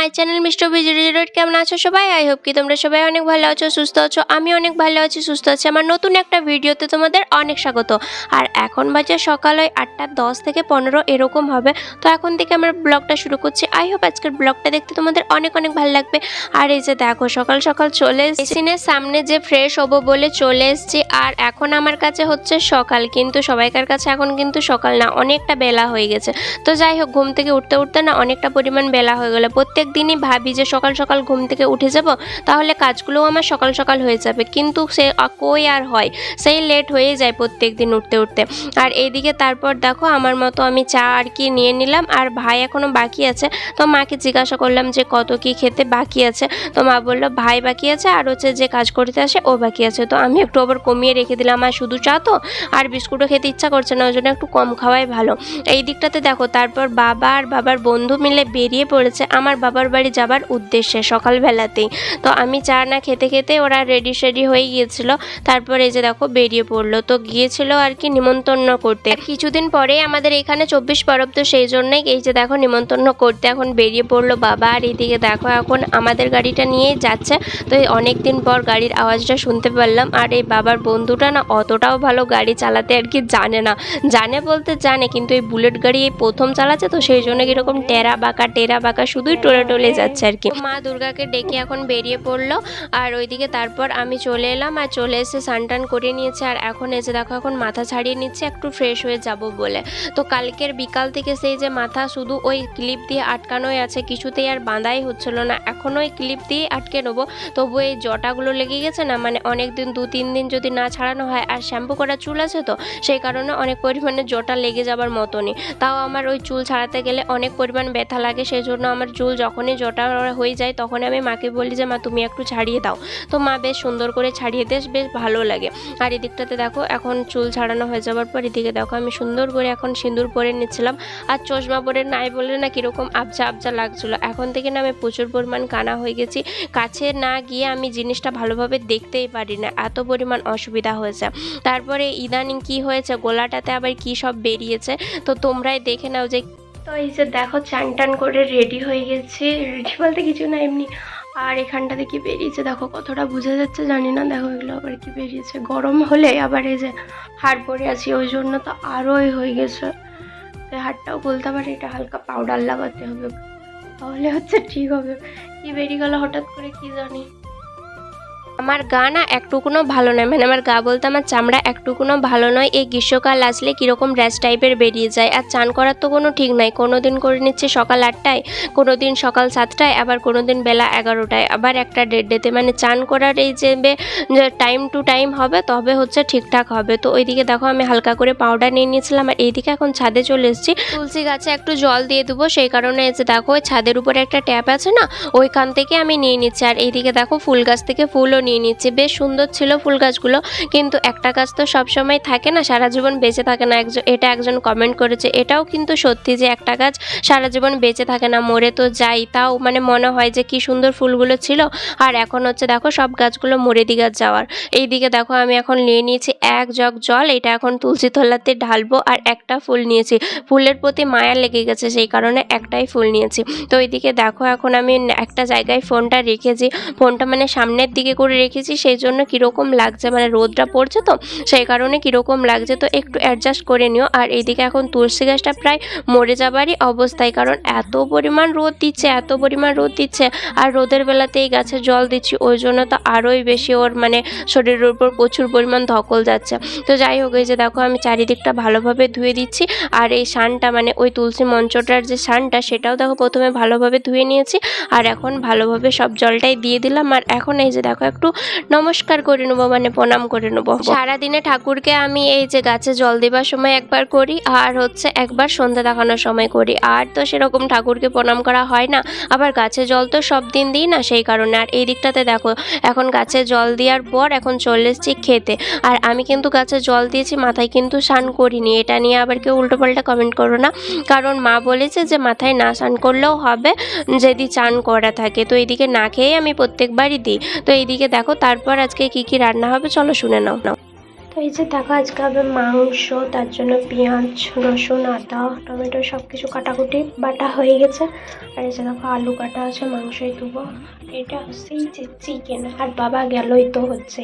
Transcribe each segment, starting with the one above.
My channel mister বিজয় কেমন আছো সবাই? আই হোপ কি তোমরা সবাই অনেক ভালো আছো, সুস্থ আছো। আমি অনেক ভালো আছি, সুস্থ আছি। আমার নতুন একটা ভিডিওতে তোমাদের অনেক স্বাগত। আর এখন বাজে সকাল ওই আটটা দশ থেকে পনেরো, এরকম হবে। তো এখন থেকে আমার ব্লগটা শুরু করছি। আই হোপ আজকের ব্লগটা দেখতে তোমাদের অনেক অনেক ভালো লাগবে। আর এই যে দেখো, সকাল সকাল চলে এসেছিনের সামনে যে ফ্রেশ হব বলে চলে এসেছি। আর এখন আমার কাছে হচ্ছে সকাল। কিন্তু সবাইকার কাছে এখন কিন্তু সকাল না, অনেকটা বেলা হয়ে গেছে। তো যাই হোক, ঘুম থেকে উঠতে উঠতে না অনেকটা পরিমাণ বেলা হয়ে গেলো। প্রত্যেক দিনই ভাবি যে সকাল সকাল ঘুম থেকে উঠে যাব, তাহলে কাজগুলোও আমার সকাল সকাল হয়ে যাবে। কিন্তু সে কই আর হয়? সেই লেট হয়ে যায় প্রত্যেক দিন উঠতে উঠতে। আর এইদিকে তারপর দেখো আমার মতো আমি চা আর কি নিয়ে নিলাম, আর ভাই এখনও বাকি আছে। তো মাকে জিজ্ঞাসা করলাম যে কত কি খেতে বাকি আছে? তো মা বলল, ভাই বাকি আছে আর হচ্ছে যে কাজ করতে আসে, ও বাকি আছে। তো আমি একটু আবার কমিয়ে রেখে দিলাম, আর শুধু চা তো? আর বিস্কুটও খেতে ইচ্ছা করছে না, ওই জন্য একটু কম খাওয়াই ভালো। এই দিকটাতে দেখো, তারপর বাবা আর বাবার বন্ধু মিলে বেরিয়ে পড়েছে। আমার বাবার বাড়ি যাবার উদ্দেশ্যে সকালবেলাতেই। তো আমি চা না খেতে খেতে ওরা রেডি সেডি হয়ে গিয়েছিল। তারপরে এই যে দেখো বেরিয়ে পড়ল। তো গিয়েছিল আর কি নিমন্ত্রণ করতে। কিছুদিন পরে আমাদের এখানে চব্বিশ পরব তো সেই জন্যই এই যে দেখো নিমন্ত্রণ করতে এখন বেরিয়ে পড়ল বাবা। আর এইদিকে দেখো এখন আমাদের গাড়িটা নিয়েই যাচ্ছে। তো অনেক দিন পর গাড়ির আওয়াজটা শুনতে পারলাম। আর এই বাবার বন্ধুটা না অতটাও ভালো গাড়ি চালাতে আর কি জানে না। জানে বলতে জানে, কিন্তু এই বুলেট গাড়ি এই প্রথম চালাচ্ছে তো সেই জন্য কীরকম টেরা বাঁকা টেরা বাঁকা, শুধুই টোলে টোলে যাচ্ছে আর কি। মা দুর্গাকে ডেকে এখন বেরিয়ে পড়ল। আর ওইদিকে তারপর আমি চলে এলাম আর চলে এসে স্নান টান করে নিয়েছে। আর এখন এসে দেখো এখন মাথা ছাড়িয়ে নিচ্ছে একটু ফ্রেশ হয়ে যাব বলে। তো কালকের বিকাল থেকে সেই যে মাথা শুধু ওই ক্লিপ দিয়ে আটকানোই আছে কিছুতেই আর বাঁধাই হচ্ছিল না। এখন ওই ক্লিপ দিয়ে আটকে নেব। তবু এই জটাগুলো লেগে গেছে না মানে অনেক দিন দু তিন দিন যদি না ছাড়ানো হয় আর শ্যাম্পু করা চুল আছে তো সেই কারণে অনেক পরিমাণে জটা লেগে যাবার মতনই। তাও আমার ওই চুল ছাড়াতে গেলে অনেক পরিমাণ ব্যথা লাগে সেই জন্য আমার চুল যখনই জটা হয়ে যায় তখন আমি মাকে বলি যে, মা, তুমি একটু ছাড়িয়ে দাও। তো মা বেশ সুন্দর করে ছাড়িয়ে দেশ বেশ ভালো লাগে। আর এদিকটাতে দেখো, এখন চুল ছাড়ানো হয়ে যাওয়ার পর এদিকে দেখো, আমি সুন্দর করে এখন সিঁদুর পরে নিচ্ছিলাম। আর চশমা পরে নাই বলে না কীরকম আবজা আবজা লাগছিল। এখন থেকে না আমি প্রচুর পরিমাণ কানা হয়ে গেছি। কাছে না গিয়ে আমি জিনিসটা ভালোভাবে দেখতেই পারি না। এত পরিমাণ অসুবিধা হয়েছে। তারপরে ইদানিং কি হয়েছে, গোলাটাতে আবার কি সব বেরিয়েছে? তো তোমরাই দেখে নাও যে তো এই যে দেখো চান টান করে রেডি হয়ে গেছে। রেডি বলতে কিছু না, এমনি আর এখানটাতে কি বেরিয়েছে। দেখো কতটা বোঝা যাচ্ছে, জানি না। দেখো এগুলো আবার কি বেরিয়েছে। গরম হলে আবার এই যে হাড় পরে আছি, ওই জন্য তো আরোই হয়ে গেছে। তো হাড়টাও বলতে পারে, এটা হালকা পাউডার লাগাতে হবে। তাহলে হচ্ছে ঠিক হবে। কি বেরিয়ে গেল হঠাৎ করে, কি জানি। আমার গা না একটুকুনো ভালো নয়। মানে আমার গা বলতে আমার চামড়া একটুকুনো ভালো নয়। এই গ্রীষ্মকাল আসলে কীরকম র্যাশ টাইপের বেরিয়ে যায়। আর চান করার তো কোনো ঠিক নাই। কোনো দিন করে নিচ্ছে সকাল আটটায় কোনো দিন সকাল সাতটায়, আবার কোনো দিন বেলা এগারোটায়। আবার একটা ডেট ডেতে মানে চান করার এই যে টাইম টু টাইম হবে, তবে হচ্ছে ঠিকঠাক হবে। তো ওইদিকে দেখো আমি হালকা করে পাউডার নিয়ে নিয়েছিলাম। আর এইদিকে এখন ছাদে চলে এসেছি। তুলসী গাছে একটু জল দিয়ে দেবো। সেই কারণে যে দেখো ওই ছাদের উপরে একটা ট্যাপ আছে না? ওইখান থেকে আমি নিয়ে নিচ্ছি। আর এইদিকে দেখো ফুল গাছ থেকে ফুলও নিয়ে নিচ্ছি। বেশ সুন্দর ছিল ফুল গাছগুলো। কিন্তু একটা গাছ তো সবসময় থাকে না, সারা জীবন বেঁচে থাকে না। একজন এটা একজন কমেন্ট করেছে। এটাও কিন্তু সত্যি যে একটা গাছ সারা জীবন বেঁচে থাকে না, মরে তো যাই। তাও মানে মনে হয় যে কি সুন্দর ফুলগুলো ছিল। আর এখন হচ্ছে দেখো সব গাছগুলো মরে দিঘাত যাওয়ার। এইদিকে দেখো আমি এখন নিয়ে নিয়েছি এক জগ জল। এটা এখন তুলসী তলাতে ঢালবো আর একটা ফুল নিয়েছি। ফুলের প্রতি মায়া লেগে গেছে, সেই কারণে একটাই ফুল নিয়েছি। তো এইদিকে দেখো এখন আমি একটা জায়গায় ফোনটা রেখেছি। ফোনটা মানে সামনের দিকে করে রেখেছি, সেই জন্য কীরকম লাগছে মানে রোদটা পড়ছে তো, সেই কারণে কীরকম লাগছে, তো একটু অ্যাডজাস্ট করে নিও। আর এইদিকে এখন তুলসী গাছটা প্রায় মরে যাবারই অবস্থায়, কারণ এত পরিমাণ রোদ দিচ্ছে, এত পরিমাণ রোদ দিচ্ছে, আর রোদের বেলাতে এই গাছে জল দিচ্ছি, ওই জন্য তো আরোই বেশি ওর মানে শরীরের উপর প্রচুর পরিমাণ ধকল যাচ্ছে। তো যাই হোক, এই যে দেখো, আমি চারিদিকটা ভালোভাবে ধুয়ে দিচ্ছি, আর এই শানটা মানে ওই তুলসী মঞ্চটার যে শানটা, সেটাও দেখো প্রথমে ভালোভাবে ধুয়ে নিয়েছি, আর এখন ভালোভাবে সব জলটাই দিয়ে দিলাম। আর এখন এই যে দেখো, একটু নমস্কার করে নেব মানে প্রণাম করে নেব। সারাদিনে ঠাকুরকে আমি এই যে গাছে জল দেবার সময় একবার করি আর হচ্ছে একবার সন্ধ্যা দেখানোর সময় করি। আর তো সেরকম ঠাকুরকে প্রণাম করা হয় না আবার গাছে জল তো সব দিন দিই না সেই কারণে। আর এই দিকটাতে দেখো এখন গাছে জল দেওয়ার পর এখন চলে এসেছি খেতে। আর আমি কিন্তু গাছে জল দিয়েছি মাথায় কিন্তু স্নান করিনি। এটা নিয়ে আবার কেউ উল্টোপাল্টা কমেন্ট করো না। কারণ মা বলেছে যে মাথায় না স্নান করলেও হবে যদি চান করা থাকে। তো এইদিকে না খেয়ে আমি প্রত্যেকবারই দিই। তো এইদিকে দেখো তারপর আজকে কি কি রান্না হবে, চলো শুনে নাও। নাও তো এই যে দেখো, আজকে হবে মাংস, তার জন্য পেঁয়াজ, রসুন, আদা, টমেটো সব কিছু কাটাকুটি, বাটা হয়ে গেছে। আর এই যে দেখো, আলু কাটা আছে, মাংসই দেবো এটা হচ্ছে এই যে চিকেন আর বাবা গেলই তো হচ্ছে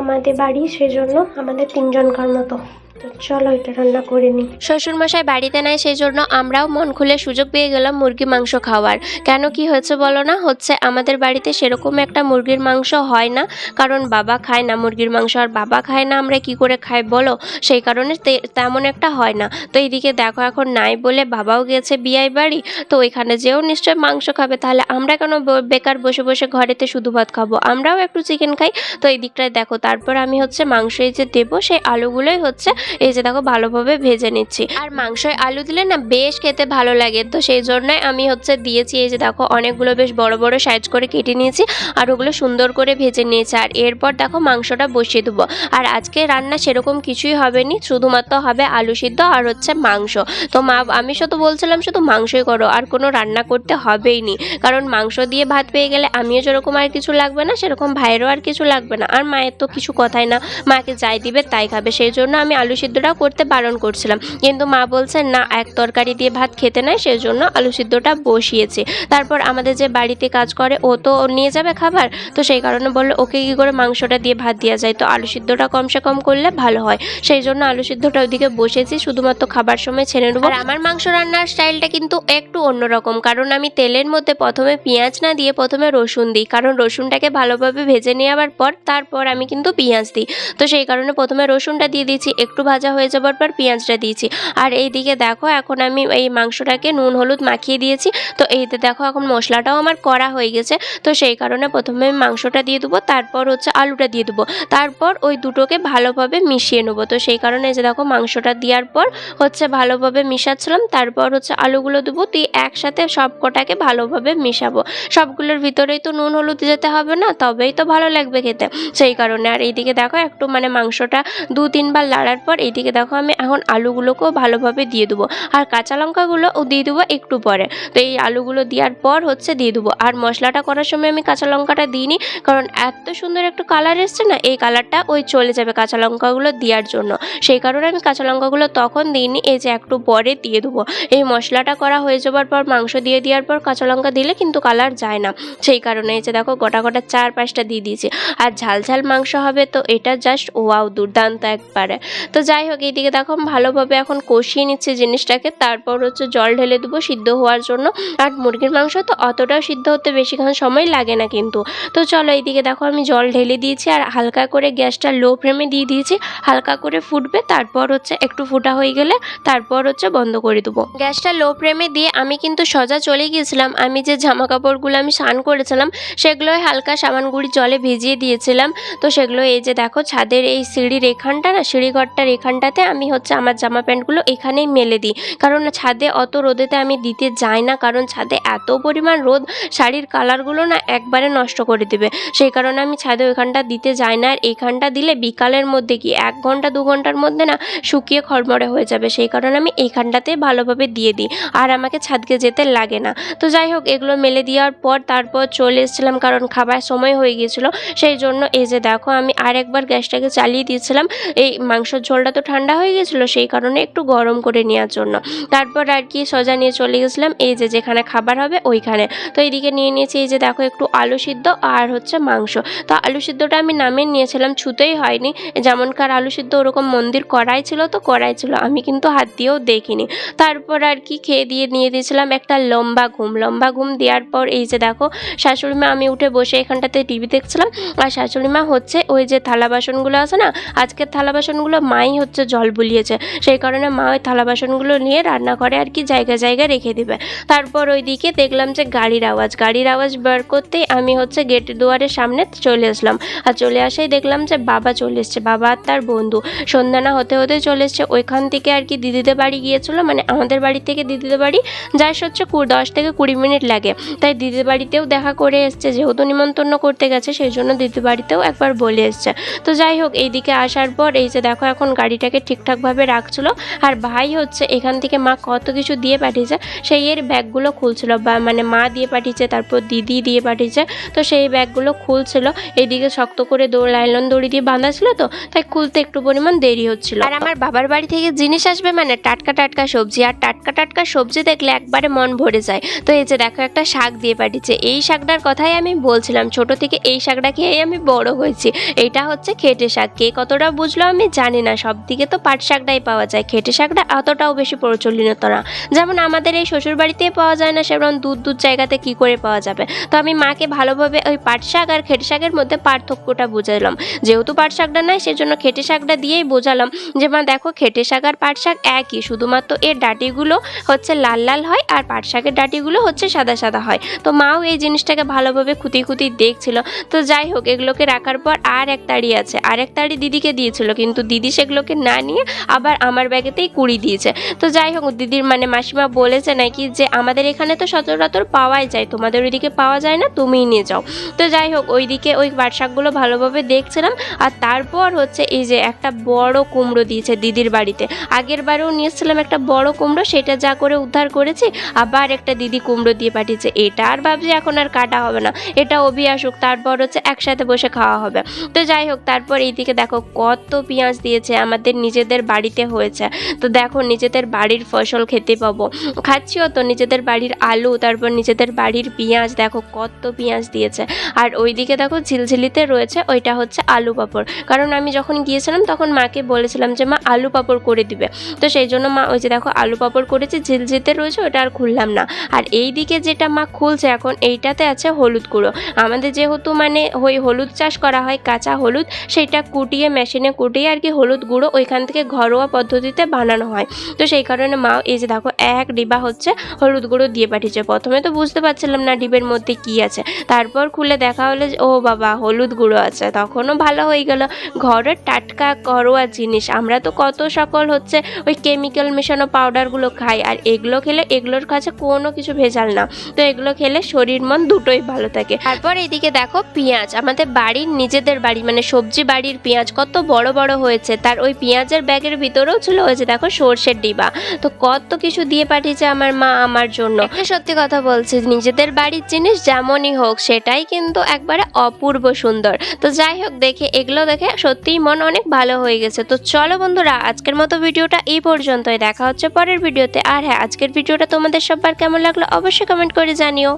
আমাদের বাড়ি, সেজন্য আমাদের তিনজনকার মতো। তো চলো এটা রান্না করে নিই। শ্বশুরমশাই বাড়িতে নাই সেই জন্য আমরাও মন খুলে সুযোগ পেয়ে গেলাম মুরগি মাংস খাওয়ার। কেন কি হয়েছে বলো না? হচ্ছে আমাদের বাড়িতে সেরকম একটা মুরগির মাংস হয় না, কারণ বাবা খায় না মুরগির মাংস, আর বাবা খায় না আমরা কি করে খাই বলো? সেই কারণে তেমন একটা হয় না। তো এইদিকে দেখো এখন নাই বলে বাবাও গেছে বিয়াই বাড়ি, তো ওইখানে যেও নিশ্চয় মাংস খাবে। তাহলে আমরা কেন বেকার বসে বসে ঘরেতে শুধু ভাত খাব? আমরাও একটু চিকেন খাই। তো এই দিকটায় দেখো, তারপর আমি হচ্ছে মাংস এই যে দেবো, সেই আলুগুলোই হচ্ছে এই যে দেখো ভালোভাবে ভেজে নিচ্ছি। আর মাংসয় আলু দিলে না বেশ খেতে ভালো লাগে, তো সেই জন্যই আমি হচ্ছে দিয়েছি এই যে দেখো অনেকগুলো বেশ বড় বড় সাইজ করে কেটে নিয়েছি আর ওগুলো সুন্দর করে ভেজে নিয়েছি। আর এরপর দেখো মাংসটা বসিয়ে দেবো। আর আজকে রান্না সেরকম কিছুই হবে নি, শুধুমাত্র হবে আলু সিদ্ধ আর হচ্ছে মাংস। তো মা, আমি শুধু বলছিলাম শুধু মাংসই করো, আর কোনো রান্না করতে হবেই নি। কারণ মাংস দিয়ে ভাত পেয়ে গেলে আমিও যেরকম আর কিছু লাগবে না, সেরকম ভাইয়েরও আর কিছু লাগবে না। আর মায়ের তো কিছু কথাই না, মাকে যাই দিবে তাই খাবে। সেই জন্য আমি আলু সিদ্ধটা করতে বারণ করছিলাম। কিন্তু মা বলছে না, এক তরকারি দিয়ে ভাত খেতে নাই সেই জন্য আলু সিদ্ধটা বসিয়েছি। তারপর আমাদের যে বাড়িতে কাজ করে, ও তো নিয়ে যাবে খাবার। তো সেই কারণে বলল, ওকে কী করে মাংসটা দিয়ে ভাত দেওয়া যায়? তো আলু সিদ্ধটা কমসে কম করলে ভালো হয়। সেই জন্য আলু সিদ্ধটা ওইদিকে বসেছি শুধুমাত্র খাবার সময় ছেড়ে নেব। আর আমার মাংস রান্নার স্টাইলটা কিন্তু একটু অন্যরকম। কারণ আমি তেলের মধ্যে প্রথমে পেঁয়াজ না দিয়ে প্রথমে রসুন দিই। কারণ রসুনটাকে ভালোভাবে ভেজে নেওয়ার পর, তারপর আমি কিন্তু পেঁয়াজ দিই। তো সেই কারণে প্রথমে রসুনটা দিয়ে দিয়েছি, একটু ভাজা হয়ে যাবার পর পেঁয়াজটা দিয়েছি। আর এইদিকে দেখো, এখন আমি এই মাংসটাকে নুন, হলুদ মাখিয়ে দিয়েছি। তো এইতে দেখো, এখন মশলাটাও আমার করা হয়ে গেছে। তো সেই কারণে প্রথমে আমি মাংসটা দিয়ে দেবো, তারপর হচ্ছে আলুটা দিয়ে দেবো। তারপর ওই দুটোকে ভালোভাবে মিশিয়ে নেব। তো সেই কারণে যে দেখো, মাংসটা দেওয়ার পর হচ্ছে ভালোভাবে মিশাচ্ছিলাম। তারপর হচ্ছে আলুগুলো দেবো তুই একসাথে সব কটাকে ভালোভাবে মিশাবো। সবগুলোর ভিতরেই তো নুন, হলুদ যেতে হবে না, তবেই তো ভালো লাগবে খেতে। সেই কারণে আর এইদিকে দেখো, একটু মানে মাংসটা দু তিনবার লাড়ার পর এইদিকে দেখো আমি এখন আলুগুলোকেও ভালোভাবে দিয়ে দেবো। আর কাঁচা লঙ্কাগুলো ও দিয়ে দেবো একটু পরে। তো এই আলুগুলো দেওয়ার পর হচ্ছে দিয়ে দেবো। আর মশলাটা করার সময় আমি কাঁচা লঙ্কাটা দিইনি, কারণ এত সুন্দর একটু কালার এসছে না, এই কালারটা ওই চলে যাবে কাঁচা লঙ্কাগুলো দেওয়ার জন্য। সেই কারণে আমি কাঁচা লঙ্কাগুলো তখন দিইনি, এই যে একটু পরে দিয়ে দেবো। এই মশলাটা করা হয়ে যাবার পর, মাংস দিয়ে দেওয়ার পর কাঁচা লঙ্কা দিলে কিন্তু কালার যায় না। সেই কারণে এই যে দেখো গোটা গোটা চার পাঁচটা দিয়ে দিয়েছি। আর ঝাল ঝাল মাংস হবে তো এটা জাস্ট ওয়াও দুর্দান্ত একবারে। তো যাই হোক, এইদিকে দেখো ভালোভাবে এখন কষিয়ে নিচ্ছি জিনিসটাকে। তারপর হচ্ছে জল ঢেলে দেবো সিদ্ধ হওয়ার জন্য। আর মুরগির মাংস তো অতটাও সিদ্ধ হতে বেশিক্ষণ সময় লাগে না কিন্তু। তো চলো এইদিকে দেখো আমি জল ঢেলে দিয়েছি আর হালকা করে গ্যাসটা লো ফ্লেমে দিয়ে দিয়েছি। হালকা করে ফুটবে, তারপর হচ্ছে একটু ফুটা হয়ে গেলে তারপর হচ্ছে বন্ধ করে দেবো। গ্যাসটা লো ফ্লেমে দিয়ে আমি কিন্তু সোজা চলে গিয়েছিলাম। আমি যে জামা কাপড়গুলো আমি স্নান করেছিলাম সেগুলোই হালকা সাবান গুঁড়ি জলে ভিজিয়ে দিয়েছিলাম। তো সেগুলো এই যে দেখো ছাদের এই সিঁড়ির এখানটা না সিঁড়ি সিঁড়িঘরটার এখানটাতে আমি হচ্ছে আমার জামা প্যান্টগুলো এখানেই মেলে দিই। কারণ ছাদে অত রোদেতে আমি দিতে যাই না, কারণ ছাদে এত পরিমাণ রোদ, শাড়ির কালারগুলো না একবারে নষ্ট করে দেবে। সেই কারণে আমি ছাদে ওইখানটা দিতে যাই না, আর এইখানটা দিলে বিকালের মধ্যে কি এক ঘণ্টা, দু ঘণ্টার মধ্যে না শুকিয়ে খড়মড়ে হয়ে যাবে। সেই কারণে আমি এইখানটাতেই ভালোভাবে দিয়ে দিই, আর আমাকে ছাদকে যেতে লাগে না। তো যাই হোক, এগুলো মেলে দেওয়ার পর তারপর চলে এসেছিলাম, কারণ খাবার সময় হয়ে গিয়েছিল। সেই জন্য এই যে দেখো, আমি আর একবার গ্যাসটাকে চালিয়ে দিয়েছিলাম, এই মাংসর ঝোলটা তো ঠান্ডা হয়ে গেছিল, সেই কারণে একটু গরম করে নেওয়ার জন্য। তারপর আর কি সোজা নিয়ে চলে গেছিলাম, এই যে যেখানে খাবার হবে ওইখানে। তো এইদিকে নিয়ে নিয়েছি, এই যে দেখো একটু আলু সিদ্ধ আর হচ্ছে মাংস। তো আলু সিদ্ধটা আমি নামিয়ে নিয়েছিলাম, ছুতেই হয়নি। যেমনকার আলু সিদ্ধ ওরকম মন্দির করাই ছিল তো করাই ছিল, আমি কিন্তু হাত দিয়েও দেখিনি। তারপর আর কি খেয়ে দিয়ে নিয়ে দিয়েছিলাম একটা লম্বা ঘুম। লম্বা ঘুম দেওয়ার পর এই যে দেখো, শাশুড়ি মা আমি উঠে বসে এখানটাতে টিভি দেখছিলাম, আর শাশুড়ি মা হচ্ছে ওই যে থালা বাসনগুলো আছে না, আজকের থালা বাসনগুলো মাই হচ্ছে জল বুলিয়েছে। সেই কারণে মা ওই থালা বাসনগুলো নিয়ে রান্নাঘরে আর কি জায়গা জায়গা রেখে দেবে। তারপর ওইদিকে দেখলাম যে গাড়ির আওয়াজ। গাড়ির আওয়াজ বার করতেই আমি হচ্ছে গেট দুয়ারের সামনে চলে আসলাম। আর চলে আসাই দেখলাম যে বাবা চলে এসছে। বাবা আর তার বন্ধু। সন্ধ্যা না হতে হতে চলে এসছে। ওইখান থেকে আর কি দিদিদের বাড়ি গিয়েছিল। মানে আমাদের বাড়ি থেকে দিদিদের বাড়ি যাস হচ্ছে দশ থেকে কুড়ি মিনিট লাগে। তাই দিদির বাড়িতেও দেখা করে এসছে। যেহেতু নিমন্ত্রণ করতে গেছে, সেই জন্য দিদির বাড়িতেও একবার বলে এসছে। তো যাই হোক, এইদিকে আসার পর এই যে দেখো এখন গাড়িটাকে ঠিকঠাকভাবে রাখছিল। আর ভাই হচ্ছে এখান থেকে মা কত কিছু দিয়ে পাঠিয়েছে, সেই এর ব্যাগগুলো খুলছিল। বা মানে মা দিয়ে পাঠিয়েছে, তারপর দিদি দিয়ে পাঠিয়েছে। তো সেই ব্যাগগুলো খুলছিল। এইদিকে শক্ত করে দৌড় লাইলন দড়ি দিয়ে বাঁধা ছিল তো, তাই খুলতে একটু পরিমাণ দেরি হচ্ছিল। আর আমার বাবার বাড়ি থেকে জিনিস আসবে মানে টাটকা টাটকা সবজি। আর টাটকা টাটকা সবজি দেখলে একবারে মন ভরে যায়। তো এই যে দেখো একটা শাক দিয়ে পাঠিয়েছে। এই শাকটার কথাই আমি বলছিলাম, ছোট থেকে এই শাকটা খেয়েই আমি বড় হয়েছি। এটা হচ্ছে খেটে শাক। কে কতটা বুঝলো আমি জানি না সব দিকে তো পাট শাকটাই পাওয়া যায়। খেটে শাকটা অতটাও বেশি প্রচলিত না। যেমন আমাদের এই শ্বশুর বাড়িতে পাওয়া যায় না সেরকম দূর দূর জায়গাতে কি করে পাওয়া যাবে? তো আমি মাকে ভালোভাবে ওই পাট শাক আর খেটে শাকের মধ্যে পার্থক্যটা বুঝালাম। যেহেতু পাট শাকটা নাই, সেজন্য খেটে শাকটা দিয়েই বোঝালাম যে, মা দেখো, খেটে শাক আর পাট শাক একই। শুধুমাত্র এর ডাটিগুলো হচ্ছে লাল লাল হয় আর পাট শাকের ডাটিগুলো হচ্ছে সাদা সাদা হয়। তো মাও এই জিনিসটাকে ভালোভাবে খুঁতি খুঁতি দেখছিল। তো যাই হোক, এগুলোকে রাখার পর আর এক তাড়ি আছে। আর এক তাড়ি দিদিকে দিয়েছিল। কিন্তু দিদি সেগুলোকে না নিয়ে আবার আমার ব্যাগেতেই কুড়ি দিয়েছে। তো যাই হোক, দিদির মানে মাসিমা বলেছে নাকি যে, আমাদের এখানে তো সচরাচর পাওয়াই যায়, তোমাদের ওইদিকে পাওয়া যায় না, তুমিই নিয়ে যাও। তো যাই হোক, ওইদিকে ওই পাট শাকগুলো ভালোভাবে দেখছিলাম, আর তারপর হচ্ছে এই যে একটা বড় কুমড়ো দিয়েছে দিদির বাড়িতে। আগের বারেও নিয়েছিলাম একটা বড় কুমড়ো, সেটা যা করে উদ্ধার করেছি, আবার একটা দিদি কুমড়ো দিয়ে পাঠিয়েছে। এটা আর ভাবছি এখন আর কাটা হবে না, এটা অভি আসুক, তারপর হচ্ছে একসাথে বসে খাওয়া হবে। তো যাই হোক, তারপর এইদিকে দেখো কত পেঁয়াজ দিয়েছে আমাদের নিজেদের বাড়িতে হয়েছে। তো দেখো, নিজেদের বাড়ির ফসল খেতে পাবো। খাচ্ছিও তো নিজেদের বাড়ির আলু, তারপর নিজেদের বাড়ির পেঁয়াজ, দেখো কত পেঁয়াজ দিয়েছে। আর ওইদিকে দেখো ঝিলঝিলিতে রয়েছে, ওইটা হচ্ছে আলু পাঁপড়। কারণ আমি যখন গিয়েছিলাম, তখন মাকে বলেছিলাম যে মা আলু পাঁপড় করে দিবে। তো সেই জন্য মা ওই যে দেখো আলু পাঁপড় করেছে, ঝিলঝিলিতে রয়েছে ওটা আর খুললাম না। আর এই দিকে যেটা মা খুলছে এখন, এইটাতে আছে হলুদ গুঁড়ো। আমাদের যেহেতু মানে ওই হলুদ চাষ করা হয়, কাঁচা হলুদ, সেটা কুটিয়ে মেশিনে কুটিয়ে আর কি হলুদ গুঁড়ো ওইখান থেকে ঘরোয়া পদ্ধতিতে বানানো হয়। তো সেই কারণে মা, এই যে দেখো, এক ডিবা হচ্ছে হলুদ গুঁড়ো দিয়ে পাঠিয়েছে। প্রথমে তো বুঝতে পারছিলাম না ডিবের মধ্যে কি আছে। তারপর খুলে দেখা হলো ও বাবা, হলুদ গুঁড়ো আছে। তখনও ভালো হয়ে গেল। ঘরের টাটকা ঘরোয়া জিনিস। আমরা তো কত সকল হচ্ছে ওই কেমিক্যাল মেশানো পাউডারগুলো খাই, আর এগুলো খেলে এগুলোর কাছে কোনো কিছু ভেজাল না। তো এগুলো খেলে শরীর মন দুটোই ভালো থাকে। তারপর এদিকে দেখো, পেঁয়াজ। আমাদের বাড়ির নিজেদের বাড়ি মানে সবজি বাড়ির পেঁয়াজ কত বড় বড় হয়েছে, তার ওই পেঁয়াজের ব্যাগের ভিতরেও ছিল ওই যে দেখো সর্ষের ডিবা। তো কত কিছু দিয়ে পাঠিয়েছে আমার মা আমার জন্য। সত্যি কথা বলছি, নিজেদের বাড়ির জিনিস যেমনই হোক, সেটাই কিন্তু একবারে অপূর্ব সুন্দর। তো যাই হোক, দেখে, এগুলো দেখে সত্যিই মন অনেক ভালো হয়ে গেছে। তো চলো বন্ধুরা, আজকের মতো ভিডিওটা এই পর্যন্তই। দেখা হচ্ছে পরের ভিডিওতে। আর হ্যাঁ আজকের ভিডিওটা তোমাদের সবার কেমন লাগল অবশ্যই কমেন্ট করে জানিও।